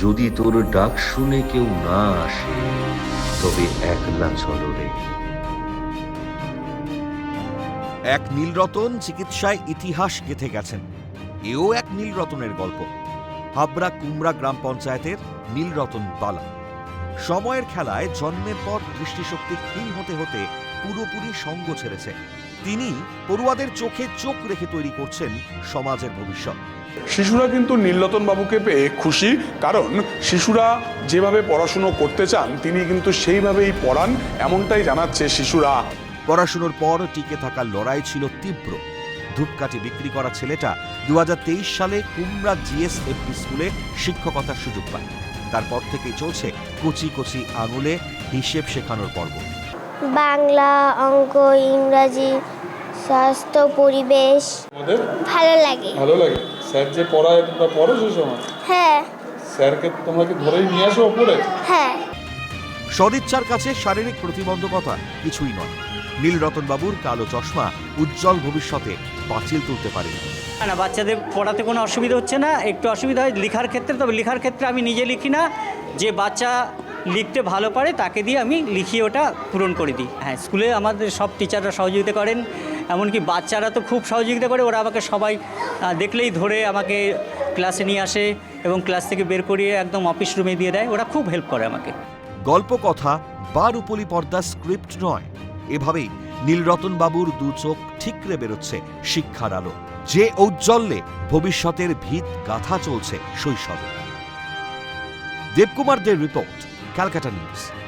যদি তোর ডাক শুনে কেউ না আসে, তবে একলা চলো রে। এক নীলরতন চিকিৎসায় ইতিহাস গেঁথে গেছেন। এও এক নীলরতনের গল্প। হাবড়া কুমড়া গ্রাম পঞ্চায়েতের নীলরতন বালা। সময়ের খেলায় জন্মের পর দৃষ্টিশক্তি ক্ষীণ হতে হতে পুরোপুরি সঙ্গ ছেড়েছে। তিনি পড়ুয়াদের চোখে চোখ রেখে তৈরি করছেন সমাজের ভবিষ্যৎ। শিশুরা কিন্তু নীলরতন বাবুকে পেয়ে খুশি কারণ শিশুরা যেভাবে পড়াশুনো করতে চান তিনি কিন্তু সেইভাবেই পড়ান এমনটাই জানাচ্ছে শিশুরা। পড়াশুনোর পর টিকে থাকার লড়াই ছিল তীব্র। ধূপকাঠি বিক্রি করা ছেলেটা দু হাজার তেইশ সালে কুমড়া জিএস এফপি স্কুলে শিক্ষকতার সুযোগ পায়। তারপর থেকেই চলছে কচি কচি আঙুলে হিসেব শেখানোর পর্ব। বাংলা অঙ্ক ইংরাজি স্বাস্থ্য পরিবেশ। ভালো লাগে। ভালো লাগে? স্যার যে পড়ায় তোমরা পড়ো সে সময়? হ্যাঁ। স্যারকে তোমরা কি ধরেই নিয়ে আসো ওপরে হ্যাঁ। সদিচ্ছার কাছে শারীরিক প্রতিবন্ধকতা কিছুই নয়। নীলরতন বাবুর কালো চশমা উজ্জ্বল ভবিষ্যতে পাঁচিল তুলতে পারে। না বাচ্চাদের পড়াতে কোনো অসুবিধা হচ্ছে না, একটু অসুবিধা হয় লেখার ক্ষেত্রে, তবে লেখার ক্ষেত্রে আমি নিজে লিখি না, যে বাচ্চা লিখতে ভালো পারে তাকে দিয়ে আমি লিখিয়ে ওটা পূরণ করে দিই। হ্যাঁ স্কুলে আমাদের সব টিচাররা সহযোগিতা করেন, এমনকি বাচ্চারা তো খুব সহযোগিতা করে, ওরা আমাকে সবাই দেখলেই ধরে আমাকে ক্লাসে নিয়ে আসে এবং ক্লাস থেকে বের করিয়ে একদম অফিস রুমে দিয়ে দেয়, ওরা খুব হেল্প করে আমাকে। গল্প কথা বা রূপলি পর্দা, স্ক্রিপ্ট নয়, এভাবেই নীলরতন বাবুর দু চোখ ঠিকরে বেরোচ্ছে শিক্ষার আলো। যে ঔজ্জ্বল্যে ভবিষ্যতের ভিত গাথা চলছে শৈশবে। দেবকুমারদের রিপোর্ট, ক্যালকাটা নিউজ।